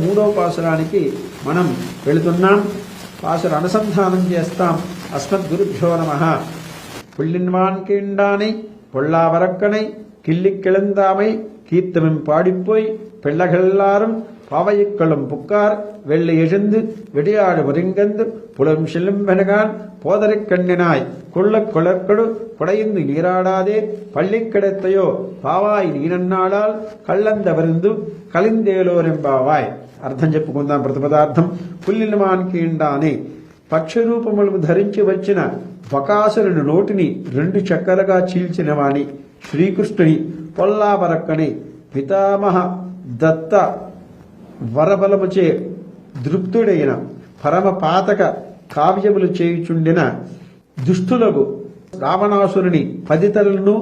మూడవ పాసురానికి మనం వెళుతున్నాం పాసుర అనుసంధానం చేస్తాం అస్మద్గురుభ్యో నమ புள்ளின்வான் கீண்டானை பொல்லாவரக்கனை கிள்ளிக் கிளந்தாமை கீர்த்தமின் பாடிப்போய் பிள்ளைகளாரும் பாவையுக்களும் புக்கார் வெள்ளை எழுந்து வெடியாடு ஒருங்கந்து புலம் செல்லும் வெனகான் போதரைக் கண்ணினாய் கொள்ளக் கொளற்கடு குடைந்து நீராடாதே பள்ளி கிடைத்தையோ పావాయి నీనన్నాడాల్ కళ్ళంద వరిందు కలిందేలోరెంబావాయ్ అర్థం చెప్పుకుందాం ప్రతిపదార్థం పుల్లినమాన్ కీండాని పక్షరూపములు ధరించి వచ్చిన బకాసురుని నోటిని రెండు చక్కలుగా చీల్చిన వాణి శ్రీకృష్ణుని పొల్లావరక్కని పితామహ దత్త వరబలముచే దృప్తుడైన పరమ పాతక కావ్యములు చేయుచుండిన దుష్టులకు రావణాసురుని పదితలను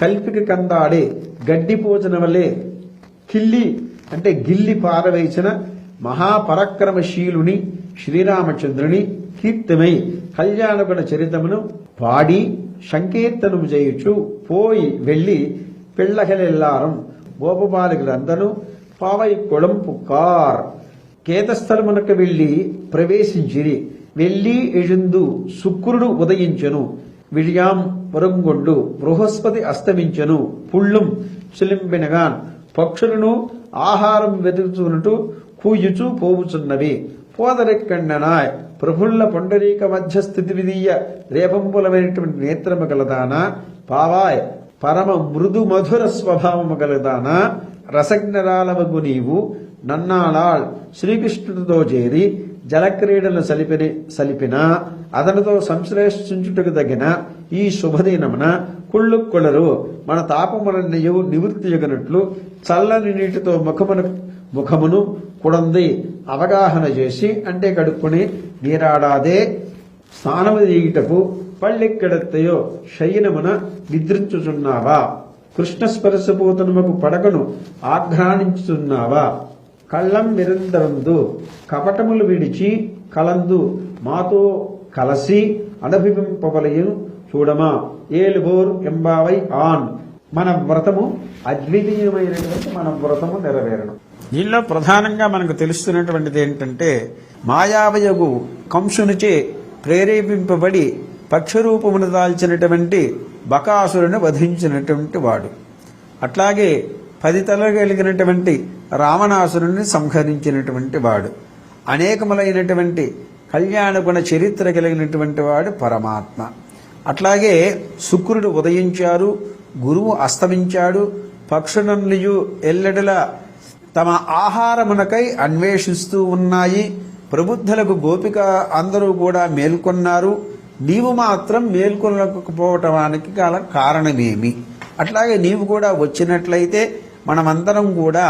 కల్పికి కల్పిక కందాడే గడ్డిపోచన వలె కిల్లి అంటే గిల్లి పారవేసిన మహాపరాక్రమశీలుని శ్రీరామచంద్రుని కీర్తమై కళ్యాణగుణ చరితమును పాడి సంకీర్తనము చేయుచు పోయి వెళ్ళి పిల్లగలెల్లారం. గోపబాలికలందరూ పావై కొళం పుకార్ కేతస్థలమునకు వెళ్ళి ప్రవేశించిరి. వెళ్ళి ఎഴുందు శుక్రుడు ఉదయించెను. విజయాం వరంగొండు బృహస్పతి అస్తమించెను. పుళ్ళుం చిలింబినగాన్. పక్షులను ఆహారం వెతుకుతున్నట్టు కూయుచు పోవుచున్నవి. పోదరెక్కన్ననాయ్. ప్రఫుల్ల పొండరీక మధ్య స్థితి విధీయ రేపంపులమైనటువంటి నేత్రము గలదానా? పావాయ్. పరమ మృదు మధుర స్వభావము గలదానా రసజ్ఞరాలవగు నీవు నన్నాళాళ్ శ్రీకృష్ణుడితో చేరి జలక్రీడలు సలిపిన సలిపిన అతనితో సంశ్లేషించుటకు తగిన ఈ శుభదినమున కుళ్ళు కొలరు మన తాపములన్నయు నివృత్తి యగనట్లు చల్లని నీటితో ముఖమును ముఖమును కుడంది అవగాహన చేసి అంటే కడుక్కుని నీరాడాదే స్నానము చేయుటకు పళ్ళెక్కెడత్తయో శయనమున నిద్రించుచున్నావా? కృష్ణ స్పర్శపూతనముకు పడకను ఆఘ్రానించుచున్నావా కళ్ళం విరందరందు కపటములు విడిచి కలందు మాతో కలసి అనభింపవలయను చూడమా? ఏలుబోర్ ఎంబావై ఆన్. మన వ్రతము అద్వితీయమైనటువంటి మన వ్రతము నెరవేరడం దీనిలో ప్రధానంగా మనకు తెలుస్తున్నటువంటిది ఏంటంటే మాయావయగు కంసునిచే ప్రేరేపింపబడి పక్షరూపమును దాల్చినటువంటి బకాసురుని వధించినటువంటి వాడు. అట్లాగే పది తల కలిగినటువంటి రావణాసురుని సంహరించినటువంటి వాడు. అనేకములైనటువంటి కళ్యాణగుణ చరిత్ర కలిగినటువంటి వాడు పరమాత్మ. అట్లాగే శుక్రుడు ఉదయించారు గురువు అస్తమించాడు పక్షులన్నయు ఎల్లెడల తమ ఆహారమునకై అన్వేషిస్తూ ఉన్నాయి. ప్రబుద్ధులకు గోపిక అందరూ కూడా మేల్కొన్నారు. నీవు మాత్రం మేల్కొనకపోవటానికి గల కారణమేమి? అట్లాగే నీవు కూడా వచ్చినట్లయితే మనమందరం కూడా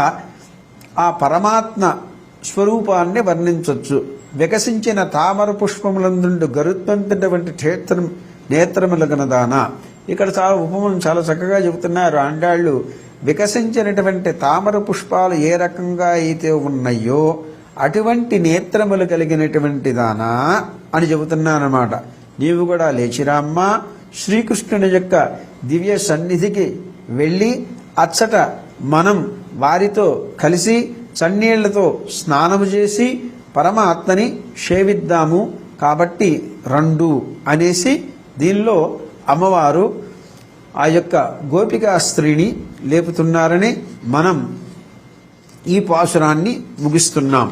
ఆ పరమాత్మ స్వరూపాన్ని వర్ణించవచ్చు వికసించిన తామర పుష్పములందుండు గరుత్వంతటువంటి క్షేత్రం నేత్రములగనదాన ఇక్కడ చాలా ఉపమం చాలా చక్కగా చెబుతున్నారు. ఆండాళ్ళు వికసించినటువంటి తామర పుష్పాలు ఏ రకంగా అయితే ఉన్నాయో అటువంటి నేత్రములు కలిగినటువంటి దానా అని చెబుతున్నానమాట నీవు కూడా లేచిరామ్మా శ్రీకృష్ణుని యొక్క దివ్య సన్నిధికి వెళ్ళి అచ్చట మనం వారితో కలిసి చన్నీళ్ళతో స్నానము చేసి పరమాత్మని సేవిద్దాము కాబట్టి రండు అనేసి దీనిలో అమ్మవారు ఆ యొక్క గోపికా స్త్రీని లేపుతున్నారని మనం ఈ పాసురాన్ని ముగిస్తున్నాం.